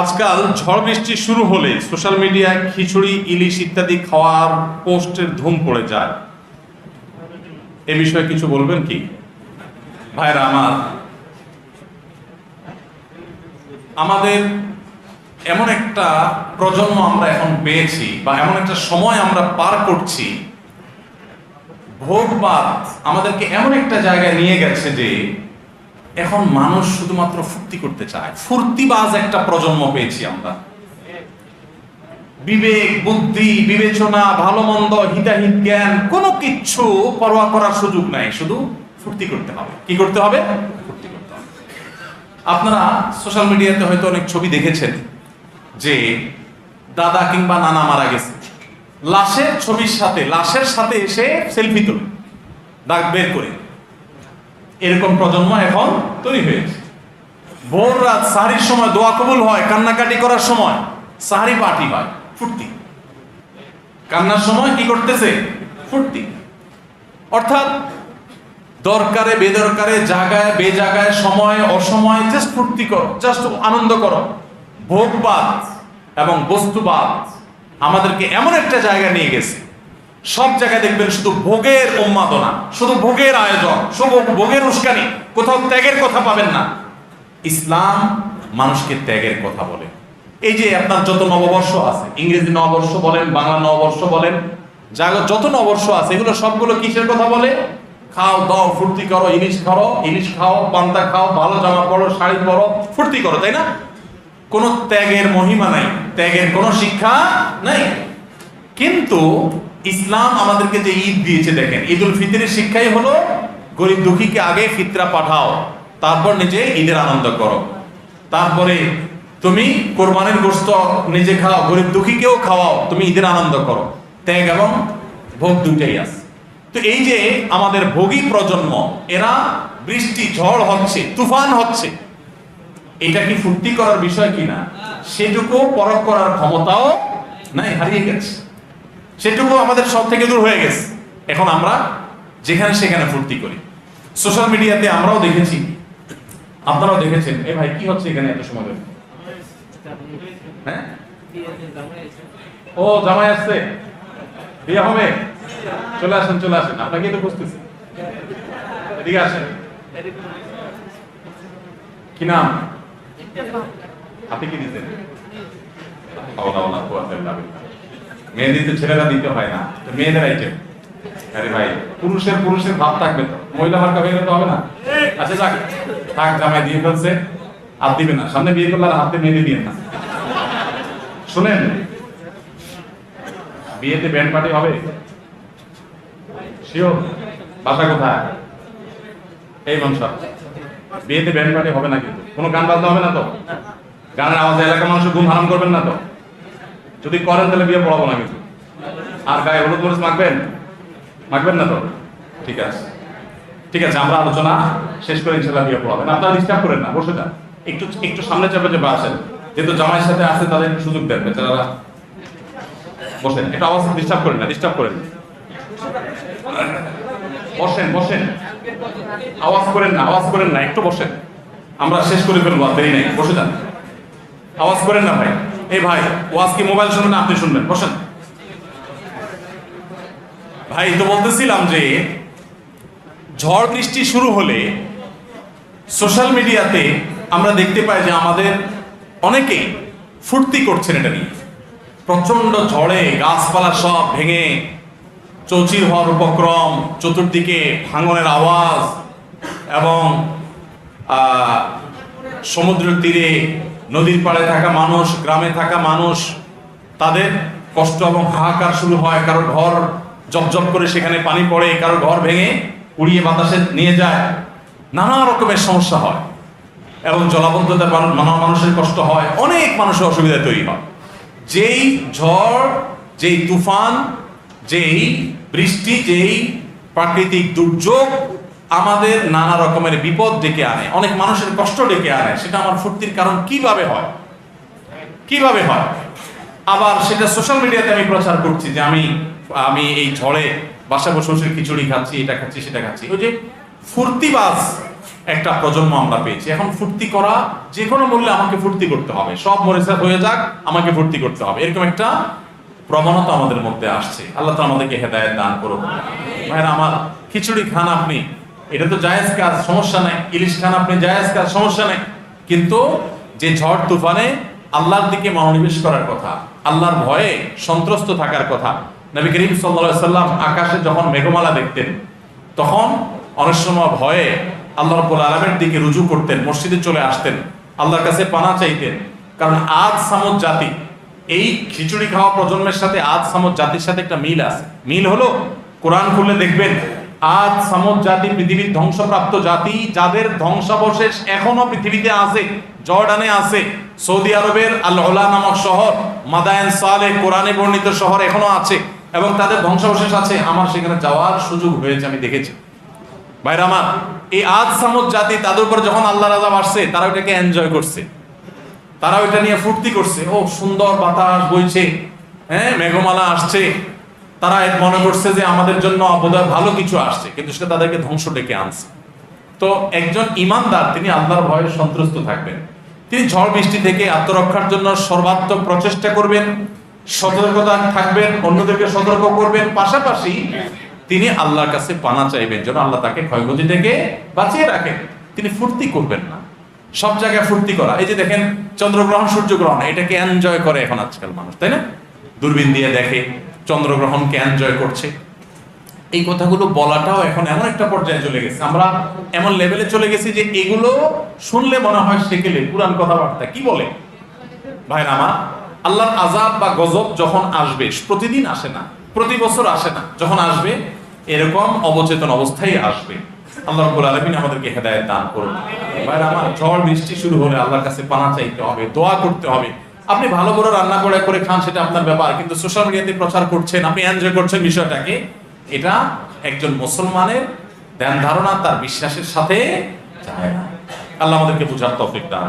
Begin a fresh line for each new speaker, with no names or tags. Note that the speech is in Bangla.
আজকাল ঝড় বৃষ্টি শুরু হলে সোশ্যাল মিডিয়ায় খিচুড়ি, ইলিশ ইত্যাদি খাওয়ার পোস্টের ধুম পড়ে যায়। এ বিষয়ে কিছু বলবেন কি? ভাইরা, আমার আমাদের এমন একটা প্রজন্ম আমরা এখন পেয়েছি বা এমন একটা সময় আমরা পার করছি ভোগবাদ আমাদেরকে এমন একটা জায়গায় নিয়ে গেছে যে এখন মানুষ শুধুমাত্র ফুর্তি করতে চায়। ফুর্তিবাজ একটা প্রজন্ম পেয়েছি আমরা। বিবেক, বুদ্ধি, বিবেচনা, ভালো মন্দ, হিতাহিত জ্ঞান, কোনো কিচ্ছু পরোয়া করার সুযোগ নাই। শুধু ফুর্তি করতে হবে। কি করতে হবে? ফুর্তি করতে হবে। আপনারা সোশ্যাল মিডিয়াতে হয়তো অনেক ছবি দেখেছেন যে দাদা কিংবা নানা মারা গেছে। লাশের ছবির সাথে, লাশের সাথে এসে সেলফি তোলে, দাগ বের করে। এরকম প্রজন্ম এখন তৈরি হয়েছে ভোর রাত সাহারির সময় দোয়া কবুল হয়, কান্নাকাটি করার সময় সাহারি পার্টি হয়, ফুর্তি। কান্নার সময় কি করতেছে? ফুর্তি। অর্থাৎ দরকারে, বেদরকারে, জায়গায় বেজাগায় সময়, অসময় জাস্ট ফুর্তি করো জাস্ট আনন্দ করো। ভোগবাদ এবং বস্তুবাদ আমাদেরকে এমন একটা জায়গা নিয়ে গেছে সব জায়গায় দেখবেন শুধু ভোগের উন্মাদনা, শুধু ভোগের আয়োজন, শুধু ভোগের উস্কানি, কোথাও ত্যাগের কথা পাবেন না। ইসলাম মানুষকে ত্যাগের কথা বলে। এই যে আপনার যত নববর্ষ আছে, ইংরেজি নববর্ষ বলেন, বাংলা নববর্ষ বলেন যা যত নববর্ষ আছে, এগুলো সবগুলো কিসের কথা বলে? খাও, দাও, ফুর্তি করো, ইলিশ খাও ইলিশ খাও, পান্তা খাও, ভালো জামা পরো, শাড়ি পরো, ফুর্তি করো, তাই না? কোনো ত্যাগের মহিমা নাই, ত্যাগের কোনো শিক্ষা নাই। কিন্তু ইসলাম আমাদেরকে যে ঈদ দিয়েছে, দেখেন ঈদ উল ফিতরের শিক্ষাই হলো গরিব দুঃখীকে আগে ফিতরা পাঠাও, তারপর নিজে ঈদের আনন্দ করো। তারপরে তুমি কোরবানির গোস্ত নিজে খাও, গরিব দুঃখীকেও খাওয়াও, তুমি ঈদের আনন্দ করো। ত্যাগ এবং ভোগ দুইটাই আছে। তো এই যে আমাদের ভোগী প্রজন্ম, এরা বৃষ্টি, ঝড় হচ্ছে, তুফান হচ্ছে, এটা কি ফুর্তি করার বিষয় কিনা? সেটুকু পরখ করার ক্ষমতাও নাই, হারিয়ে গেছে। সেটুকু আমাদের সব থেকে দূর হয়ে গেছে। এখন আমরা যেখানে সেখানে ফুর্তি করি। সোশ্যাল মিডিয়াতে আমরাও দেখেছি। আপনারাও দেখেছেন। এ ভাই, কি হচ্ছে এখানে এত সময় হ্যাঁ? ও, জামাই আসছে। বিয়ে হবে? চলে আসেন চলে আসেন। আপনাকে তো বুঝতেছি এদিকে আসেন। কি নাম? আপনি কি দিতেন? মেয়েদের তো ছেলেরা দিতে হয় না। তো মেয়েদের আইটেম আরে ভাই, পুরুষের পুরুষের ভাব থাকবে তো। মহিলা মার্কা বের হতে হবে না। আচ্ছা যাক। থাক, জামাই দিয়ে ফেলছে। হাত দিবে না। সামনে বিয়ে করলে আর হাতে মেয়ে দিয়ে না। শুনেন, বিয়েতে ব্যান্ড পার্টি হবে? শিওর বাসা কোথায়? এই মনসা, বিয়েতে ব্যান্ড পার্টি হবে না কিন্তু। কোনো গান বাজনা হবে না তো? গানের আওয়াজে এলাকার মানুষের ঘুম হারাম করবেন না তো? যদি করেন তাহলে বিয়ে পড়াবো না কিন্তু। আর গায়ে হলুদ মরিচ মাখবেন? মাখবেন না তো? ঠিক আছে। ঠিক আছে, আমরা আলোচনা শেষ করে ইনশাল্লাহ বিয়ে পড়াবেন। আপনারা ডিস্টার্ব করেন না, বসে যান। একটু একটু সামনে চাপে চেপে আসেন। যেহেতু জামাইয়ের সাথে আছে, তাদের একটু সুযোগ দেন বেচারা বসেন, একটু আওয়াজ ডিস্টার্ব করেন না ডিস্টার্ব করেন। বসেন বসেন। আওয়াজ করেন না, আওয়াজ করেন না, একটু বসেন। আমরা শেষ করে ফেলব, আর দেরি নেই, বসে যান। আওয়াজ করেন না ভাই। এই ভাই, ওয়াজ কি মোবাইল শুনবেন না আপনি শুনবেন? বসেন। ভাই, তো বলতেছিলাম যে, ঝড় বৃষ্টি শুরু হলে সোশ্যাল মিডিয়াতে আমরা দেখতে পাই যে আমাদের অনেকেই ফুর্তি করছেন এটা নিয়ে। প্রচণ্ড ঝড়ে গাছপালা সব ভেঙে চৌচির হওয়ার উপক্রম, চতুর্দিকে ভাঙনের আওয়াজ এবং সমুদ্রের তীরে নদীর পাড়ে থাকা মানুষ, গ্রামে থাকা মানুষ, তাদের কষ্ট এবং হাহাকার শুরু হয়, কারও ঘর জপজপ করে সেখানে পানি পড়ে, কারও ঘর ভেঙে উড়িয়ে বাতাসে নিয়ে যায়। নানা রকমের সমস্যা হয় এবং জলাবদ্ধতার কারণে নানা মানুষের কষ্ট হয়, অনেক মানুষের অসুবিধা তৈরি হয়। যেই ঝড়, যেই তুফান, যেই বৃষ্টি, যেই প্রাকৃতিক দুর্যোগ আমাদের নানা রকমের বিপদ ডেকে আনে, অনেক মানুষের কষ্ট ডেকে আনে, সেটা আমার ফুর্তির কারণ কীভাবে হয়? কীভাবে হয়? আবার সেটা সোশ্যাল মিডিয়াতে আমি প্রচার করছি যে আমি আমি এই ঝড়ে বাসা বসে বসে খিচুড়ি খাচ্ছি, এটা খাচ্ছি, সেটা খাচ্ছি। ওই যে ফুর্তিবাজ একটা প্রজন্ম আমরা পেয়েছি। এখন ফুর্তি করা যে কোনো মূল্যে আমাকে ফুর্তি করতে হবে। সব মরিসাত হয়ে যাক, আমাকে ফুর্তি করতে হবে। এরকম একটা প্রবণতা আমাদের মধ্যে আসছে। আল্লাহ তো আমাদেরকে হেদায়ত দান করুন ভাইরা, আমার খিচুড়ি খান আপনি। এটা তো জায়েজ কাজ, সমস্যা নাই। ইলিশ খান আপনি জায়েজ কাজ, সমস্যা নাই। কিন্তু যে ঝড় তুফানে আল্লাহর দিকে মনোনিবেশ করার কথা, আল্লাহর ভয়ে সন্ত্রস্ত থাকার কথা, নবী করিম সাল্লাল্লাহু সাল্লাম আকাশে যখন মেঘমালা দেখতেন, তখন অনেক সময় ভয়ে আল্লাহ রব্বুল আলমের দিকে রুজু করতেন, মসজিদে চলে আসতেন, আল্লাহর কাছে পানা চাইতেন। কারণ আজ সামুদ জাতি, এই খিচুড়ি খাওয়া প্রজন্মের সাথে আজ সামুদ জাতির সাথে একটা মিল আছে। মিল হলো কোরআন খুলে দেখবেন আজ সামুদ জাতি, পৃথিবীর ধ্বংসপ্রাপ্ত জাতি, যাদের ধ্বংসাবশেষ এখনও পৃথিবীতে আছে, জর্ডানে আছে, সৌদি আরবের আল ওলা নামক শহর, মাদায়ন সালে কোরআনে বর্ণিত শহর এখনও আছে, এবং তাদের ধ্বংসাবশেষ আছে। আমার সেখানে যাওয়ার সুযোগ হয়েছে, আমি দেখেছি। ভাইরা আমার, এই আজ সামুদ জাতি, তাদের উপর যখন আল্লাহ রাজা আসছে, তারা ওইটাকে এনজয় করছে। তারা ওইটা নিয়ে ফুর্তি করছে। ও সুন্দর বাতাস বইছে হ্যাঁ মেঘমালা আসছে। তারা এক মনে করছে যে আমাদের জন্য বোধহয় ভালো কিছু আসছে, কিন্তু সেটা তাদেরকে ধ্বংস ডেকে আনছে। তো একজন ইমানদার, তিনি আল্লাহর ভয়ে সন্ত্রস্ত থাকবেন। তিনি ঝড় বৃষ্টি থেকে আত্মরক্ষার জন্য সর্বাত্মক প্রচেষ্টা করবেন, সতর্কতা থাকবেন, অন্যদেরকে সতর্ক করবেন। পাশাপাশি তিনি আল্লাহর কাছে পানা চাইবেন, যেন আল্লাহ তাকে ক্ষয়ক্ষতি থেকে বাঁচিয়ে রাখেন। তিনি ফুর্তি করবেন না। সব জায়গায় ফুর্তি করা। এই যে দেখেন, চন্দ্রগ্রহণ, সূর্যগ্রহণ, এটাকে এনজয় করে এখন আজকাল মানুষ, তাই না? দূরবীন দিয়ে দেখে। চন্দ্রগ্রহণকে এনজয় করছে? এই কথাগুলো বলাটাও এখন এমন একটা পর্যায়ে চলে গেছে। আমরা এমন লেভেলে চলে গেছি যে এগুলো শুনলে মনে হয় সেকেলে। পুরান কথাবার্তা কি বলে? ভাইরা আমার আল্লাহর আজাব বা গজব যখন আসবে, প্রতিদিন আসে না, প্রতি বছর আসে না, যখন আসবে, এরকম অবচেতন অবস্থায় আসবে। আল্লাহ রাব্বুল আলামিন আমাদেরকে হেদায়েত দান করুন। ভাইরা আমার ঝড় বৃষ্টি শুরু হলে আল্লাহর কাছে পানা চাইতে হবে, দোয়া করতে হবে। আপনি ভালো করে রান্না করে করে খান, সেটা আপনার ব্যাপার। কিন্তু সোশ্যাল মিডিয়াতে প্রচার করছেন, আপনি এনজয় করছেন বিষয়টাকে এটা একজন মুসলমানের ধ্যান ধারণা, তার বিশ্বাসের সাথে যায় না। আল্লাহ আমাদেরকে বুঝার তফিক দান